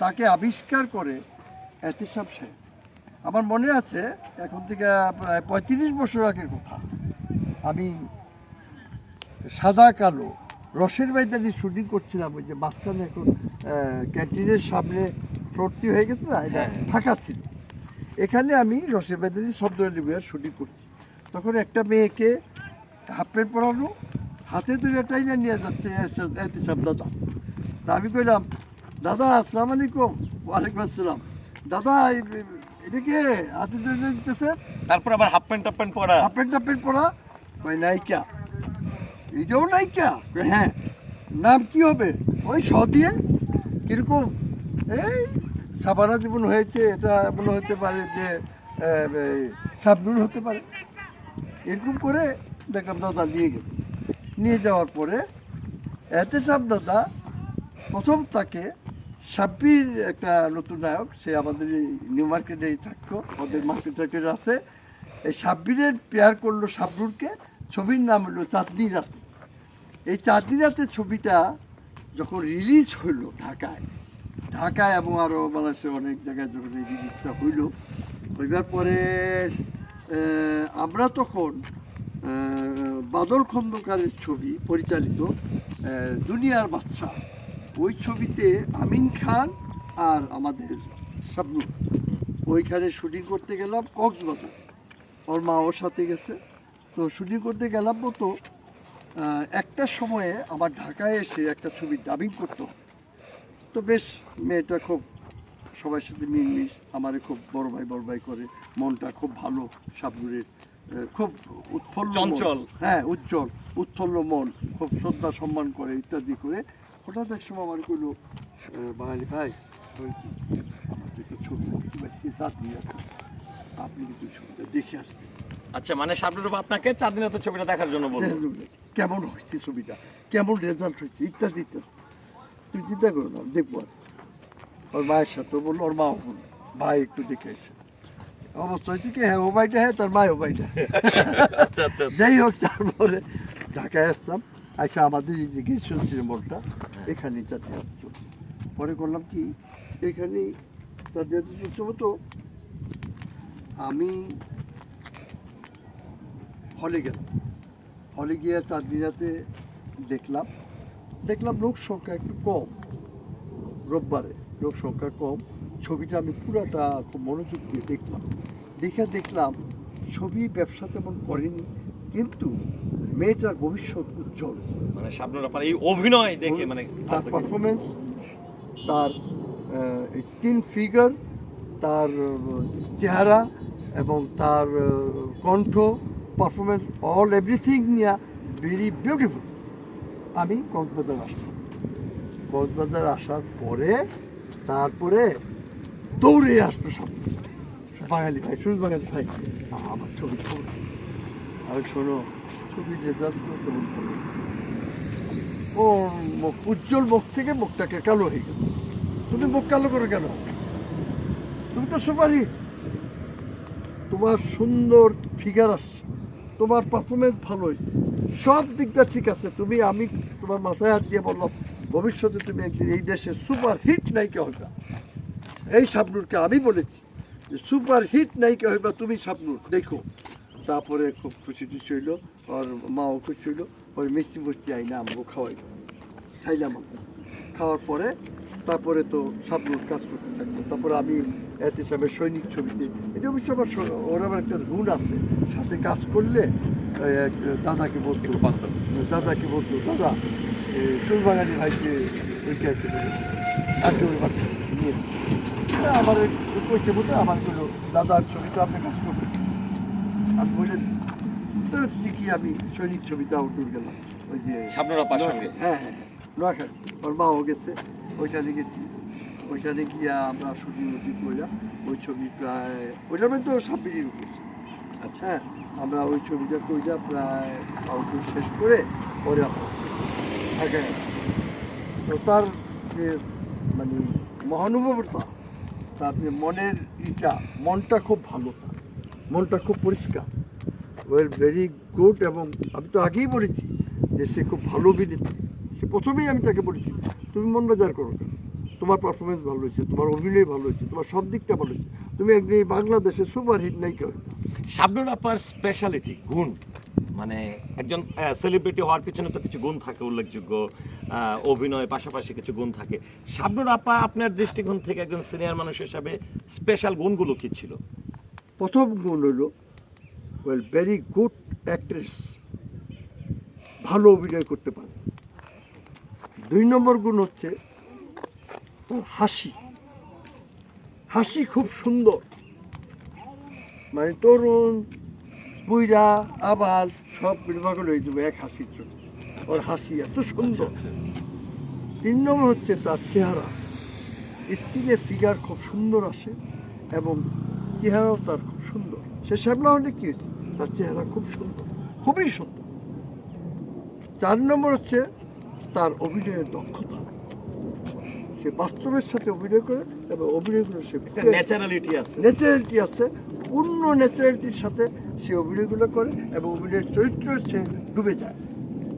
তাকে আবিষ্কার করে এতেসাব সাহেব। আমার মনে আছে এখন থেকে প্রায় পঁয়ত্রিশ বছর আগের কথা। আমি সাদা কালো রসের বাইদানি শুটিং করছিলাম ওই যে মাঝখানে এখন ক্যান্টিনের সামনে ফ্লোরটি হয়ে গেছে না এটা হ্যাঁ। ফাঁকা ছিল। এখানে আমি রসের বাইদানি শব্দ শুটিং করছি। তখন একটা মেয়েকে হাফ প্যান্ট পরানো হাতে ধরে টাইনা নিয়ে যাচ্ছে এতে সব দাদা। তা আমি কইলাম দাদা আসসালাম আলাইকুম। ওয়ালাইকুম আসসালাম। দাদা এটা কে? ধরে দিতেছে তারপর আবার হাফ প্যান্ট টাপ প্যান্ট পরা। হাফ প্যান্ট টাপ প্যান্ট পরা? কই নায়িকা। এইটাও নায়িকা? হ্যাঁ। নাম কি হবে? ওই স দিয়ে? কীরকম? এই সাবানা জীবন হয়েছে। এটা মনে হতে পারে যে সাবনুর হতে পারে। এরকম করে দেখলাম দাদা নিয়ে গেল। নিয়ে যাওয়ার পরে এতে সাব দাদা প্রথম তাকে সাব্বির একটা নতুন নায়ক সে আমাদের এই নিউ মার্কেটেই থাকতো ওদের মার্কেট টার্কেট আছে এই সাব্বিরের পেয়ার করল সাবরুরকে ছবির নাম হলো চাঁদনি রাতে। এই চাঁদনি রাতে ছবিটা যখন রিলিজ হইল ঢাকায় ঢাকায় এবং আরও বাংলাদেশে অনেক জায়গায় যখন এই রিলিজটা হইল হইবার পরে আমরা তখন বাদল খন্দকারের ছবি পরিচালিত দুনিয়ার বাদশা ওই ছবিতে আমিন খান আর আমাদের শাবনুর। ওইখানে শুটিং করতে গেলাম কক্সবাজার। ওর মা ওর সাথে গেছে। তো শুটিং করতে গেলাম মতো একটা সময়ে আমার ঢাকায় এসে একটা ছবি ডাবিং করতো তো বেশ মেয়েটা খুব সবার সাথে মিলমিশ আমারে খুব বড় ভাই বড় ভাই করে। মনটা খুব ভালো শাবনুরের খুব উৎফুল্ল। চঞ্চল। হ্যাঁ উজ্জ্বল উৎফুল্ল মন খুব শ্রদ্ধা সম্মান করে ইত্যাদি করে হঠাৎ এক সময় আমার কইলো বাঙালি ভাই ওই কি, আমার তো ছবি চাঁদনি আপনি কিন্তু ছবিটা দেখে আসবেন আচ্ছা মানে শাবনুর বাবা আপনাকে তো ছবিটা দেখার জন্য বলব কেমন হয়েছে ছবিটা? কেমন রেজাল্ট হয়েছে? ইত্যাদি ইত্যাদি। তুই চিন্তা করো না দেখব আর। ওর মায়ের সাথে বলল ওর মাও বলল ভাই একটু দেখে এসে। অবস্থা হয়েছে কি হ্যাঁ ও ভাইটা হ্যাঁ তার মাও ভাইটা। আচ্ছা আচ্ছা। যাই হোক তারপরে ঢাকায় আসলাম। আচ্ছা আমাদের এই যে গ্রীষ্ম সিনেমাটা এখানেই জাতীয়াতে চলছে পরে করলাম কি, এখানেই জাতীয়াতে চলছে মতো আমি হলে গেলাম। হলে গিয়ে চার দিনাতে দেখলাম। দেখলাম লোক সংখ্যা একটু কম। রোববারে লোক সংখ্যা কম। ছবিটা আমি পুরাটা খুব মনোযোগ দিয়ে দেখলাম। দেখে দেখলাম, ছবি ব্যবসা তেমন করেনি, কিন্তু মেয়েটার ভবিষ্যৎ উজ্জ্বল মানে শাবনুর আপনার এই অভিনয় দেখে মানে তার পারফরমেন্স তার স্কিন ফিগার তার চেহারা এবং তার কণ্ঠ পারফরমেন্স অল এভরিথিং নিয়ে ভেরি বিউটিফুল আমি কক্সবাজার আসলাম কক্সবাজার আসার পরে তারপরে দৌড়ে আসলো সব বাঙালি ভাই শুনুন বাঙালি ভাই আমার ছবি আর শোনো করো। ও উজ্জ্বল মুখ থেকে মুখটাকে কালো হয়ে গেল। তুমি মুখ কালো করো কেন? তুমি তো সুপারি। তোমার সুন্দর ফিগার আসছে। তোমার পারফরমেন্স ভালো হয়েছে। সব দিকটা ঠিক আছে। তুমি, আমি তোমার মাথায় হাত দিয়ে বললাম, ভবিষ্যতে তুমি একদিন এই দেশে সুপার হিট নায়িকা হইবা। এই শাবনুরকে আমি বলেছি যে সুপার হিট নায়িকা হইবা তুমি শাবনুর। দেখো তারপরে খুব খুশি টুশি হইল ওর মাও খুশি হইল ওর মিষ্টি মুষ্টি আইনা আমগো খাওয়াইলো। খাইলাম খাওয়ার পরে তারপরে তো শাবনুর কাজ করতে থাকতো তারপরে আমি এতে হিসাবে সৈনিক ছবিতে এটা অবশ্য আমার ওর আবার একটা গুণ আছে। সাথে কাজ করলে এক দাদাকে বলতো। দাদাকে বলতো দাদা চুল বাগানি ভাইকে ওই নিয়ে আমার কইছে বলতে আমার দাদার ছবি তো আপনি কাজ করবেন আমি বলে দিচ্ছি তো শিখি আমি সৈনিক ছবিতে আউটডোর গেলাম। ওই যে শাবনুর হ্যাঁ হ্যাঁ নোয়াখালী। ওর মাও গেছে ওইখানে গেছি। ওইখানে গিয়া আমরা শুটিং উটি করলাম ওই ছবি প্রায় ওইটার মধ্যে সাব্বিরির উপর। আচ্ছা। হ্যাঁ আমরা ওই ছবিটা কইটা প্রায় আউটডোর শেষ করে পরে ঢাকায় তো তার যে মানে মহানুভবতা তার যে মনের ইটা মনটা খুব ভালো। তার মনটা খুব পরিষ্কার। ওয়েল ভেরি গুড এবং আমি তো আগেই বলেছি যে সে খুব ভালো অভিনেত্রী। সে প্রথমেই আমি তাকে বলেছি, তুমি মন বাজার করো। তোমার পারফরমেন্স ভালো হয়েছে, তোমার অভিনয় ভালো হয়েছে, তোমার সব দিকটা ভালো হয়েছে। তুমি একদিন বাংলাদেশে সুপার হিট নায়িকা হয়ে যাও। শাবনুর আপার স্পেশালিটি গুণ। মানে একজন সেলিব্রিটি হওয়ার পিছনে তো কিছু গুণ থাকে, উল্লেখযোগ্য অভিনয় পাশাপাশি কিছু গুণ থাকে। শাবনুর আপা, আপনার দৃষ্টিকোণ থেকে একজন সিনিয়র মানুষ হিসাবে স্পেশাল গুণগুলো কী ছিল? প্রথম গুণ হলো ওয়েল ভেরি গুড অ্যাক্ট্রেস ভালো অভিনয় করতে পারে। দুই নম্বর গুণ হচ্ছে তার হাসি। হাসি খুব সুন্দর। মানে তরুণ বুইরা আবার সব বিভাগ হয়ে যাবে এক হাসির জন্য। ওর হাসি এত সুন্দর। তিন নম্বর হচ্ছে তার চেহারা। স্কিনের ফিগার খুব সুন্দর আসে এবং চেহারাও তার খুব সুন্দর। সে শ্যামলা হলে কি হয়েছে? তার চেহারা খুব সুন্দর খুবই সুন্দর। চার নম্বর হচ্ছে তার অভিনয়ের দক্ষতা। সে বাস্তবের সাথে অভিনয় করে এবং অভিনয়গুলো সে ন্যাচারালিটি আছে। ন্যাচারালিটি আছে। পূর্ণ ন্যাচারালিটির সাথে সে অভিনয়গুলো করে এবং অভিনয়ের চরিত্র সে ডুবে যায়।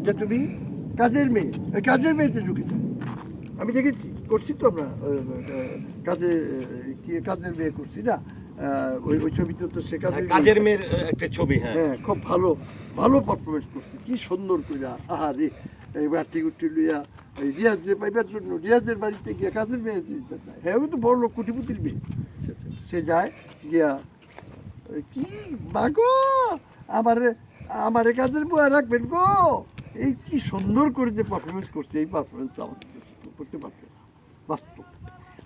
যে তুমি কাজের মেয়ে ওই কাজের মেয়েতে ঢুকে যায়। আমি দেখেছি করছি তো আমরা কাজে কি কাজের মেয়ে করছি না? ওই ওই ছবিতে তো সে কাজের মেয়ে- কাজের মেয়ের একটা ছবি হ্যাঁ। হ্যাঁ খুব ভালো ভালো পারফরমেন্স করছে। কি সুন্দর কইরা আহা রে। এই বাড়তি গুটি লইয়া এই রিয়াজ যে পাইবার জন্য রিয়াজের বাড়িতে গিয়া কাজের মেয়ে দিতে চায়। হ্যাঁ ও তো বড় লোক কুটিপুতির মেয়ে। সে যায় গিয়া "এই কি বাগো আমারে আমারে কাজের বয়া রাখবেন গো। এই কি সুন্দর করে যে পারফরমেন্স করছে এই পারফরমেন্স আমাদের করতে পারবে না। বাস্তব।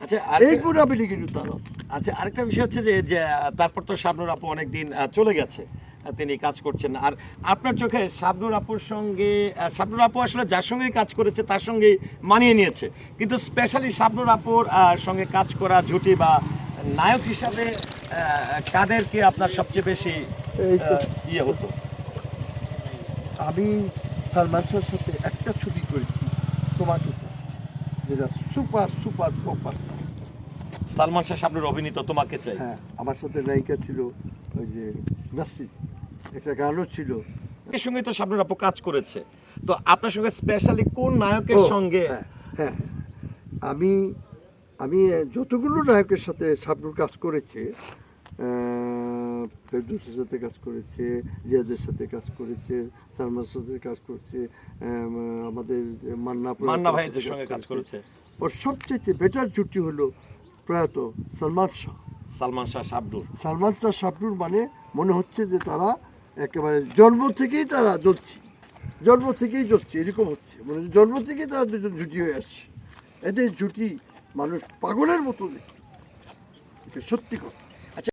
আচ্ছা এই তার আচ্ছা আরেকটা বিষয় হচ্ছে যে তারপর তো শাবনুর আপু অনেকদিন চলে গেছে তিনি কাজ করছেন। আর আপনার চোখে শাবনুর আপুর সঙ্গে শাবনুর আপু আসলে যার সঙ্গেই কাজ করেছে তার সঙ্গে মানিয়ে নিয়েছে। কিন্তু স্পেশালি শাবনুর আপুর সঙ্গে কাজ করা জুটি বা নায়ক হিসাবে কাদেরকে আপনার সবচেয়ে বেশি ইয়ে হতো? আমি সালমান সাথে একটা ছবি করেছি তোমাকে যেটা super super super Salman Shah Shabnur অভিনীত তোমাকে চাই। হ্যাঁ আমার সাথে নায়িকা ছিল ওই যে নাসরিন একটা গানও ছিল। এর সঙ্গে তো শাবনুর আপু কাজ করেছে। তো আপনার সঙ্গে স্পেশালি কোন নায়কের সঙ্গে হ্যাঁ হ্যাঁ আমি আমি যতগুলো নায়কের সাথে শাবনুর কাজ করেছে ফেরদৌসের সাথে কাজ করেছে রিয়াজের সাথে কাজ করেছে সালমানের সাথে কাজ করেছে আম, আমাদের মান্না মান্না ভাইয়ের সঙ্গে কাজ করেছে। ওর সবচেয়ে বেটার জুটি হলো প্রয়াত সালমান শাহ। সালমান শাহ শাবনুর সালমান শাহ শাবনুর মানে মনে হচ্ছে যে তারা একেবারে জন্ম থেকেই তারা জ্বলছে জন্ম থেকেই জ্বলছে এরকম হচ্ছে। মানে জন্ম থেকেই তারা দুজন জুটি হয়ে আসছে। এদের জুটি মানুষ পাগলের মতো দেখে সত্যি কথা।